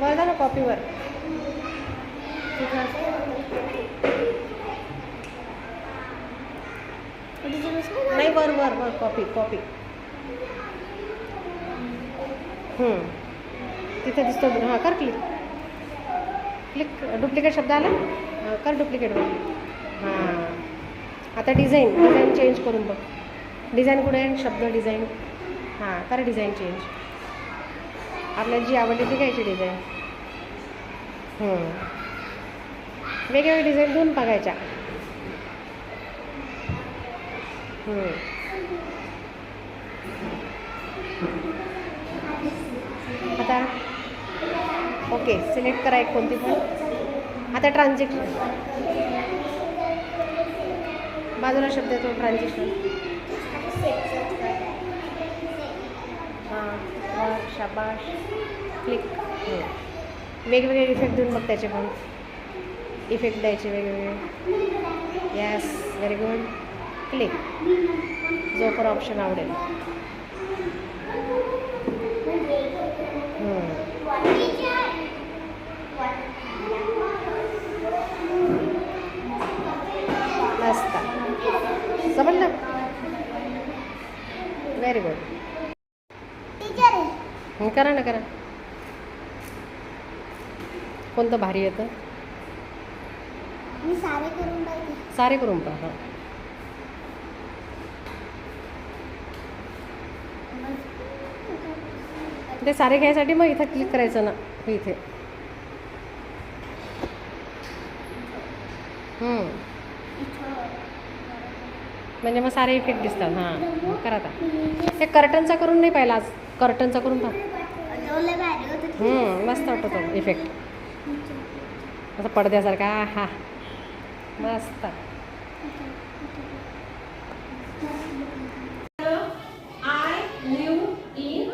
वर जा ना कॉपीवर. ठीक नाही वर वर वर कॉपी कॉपी तिथे दिसतो हां कर क्लिक क्लिक डुप्लिकेट शब्द आला? हां कर डुप्लिकेट हां. आता डिझाईन डिझाईन चेंज करून बघ. डिझाईन कुठे? आहे शब्द डिझाईन हां कर डिझाईन चेंज आपल्याला जी आवडली ती घ्यायची डिझाईन वेगवेगळ्या डिझाईन दोन बघायच्या. आता ओके सिलेक्ट करा एक कोणती पण. आता ट्रान्झॅक्शन बाजूला शब्द येतो ट्रान्झॅक्शन हां वर शाबाश. क्लिक. वेगवेगळे इफेक्ट देऊन बघ त्याचे पण इफेक्ट द्यायचे वेगवेगळे. यस व्हेरी गुड क्लिक जो पण ऑप्शन आवडेल. मस्त. समजलं? व्हेरी गुड करा ना करा. कोणतं भारी येतं सारे करून पाहिजे. सारे करून पहा हां. ते सारे घ्यायसाठी मग इथं क्लिक करायचं ना हे इथे. हम्म. म्हणजे मग सारे इफेक्ट दिसतात. हां करा आता. ते कर्टनचा करून नाही पाहिला आज? कर्टनचा करून पहा. मस्त वाटतो तो इफेक्ट असं पडद्यासारखा हा मस्त. आय लिव्ह इन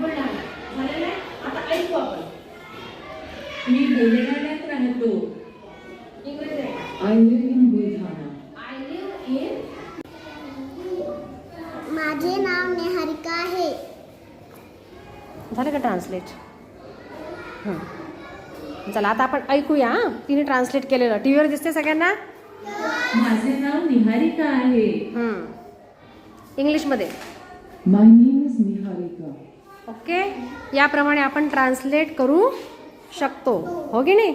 बुलढाणा झालेलं आहे? आता ऐकू आपण. मी बुलढाण्यात राहतो. इंग्रजी माझे नाव नेहारिका आहे. झालं का ट्रान्सलेट चला आता आपण ऐकूया हां. तिने ट्रान्सलेट केलेलं. टी व्हीवर दिसते सगळ्यांना? माझे नाव निहारिका आहे. हम्म. इंग्लिशमध्ये my name is Niharika. Okay याप्रमाणे आपण ट्रान्सलेट करू शकतो. हो की नाही?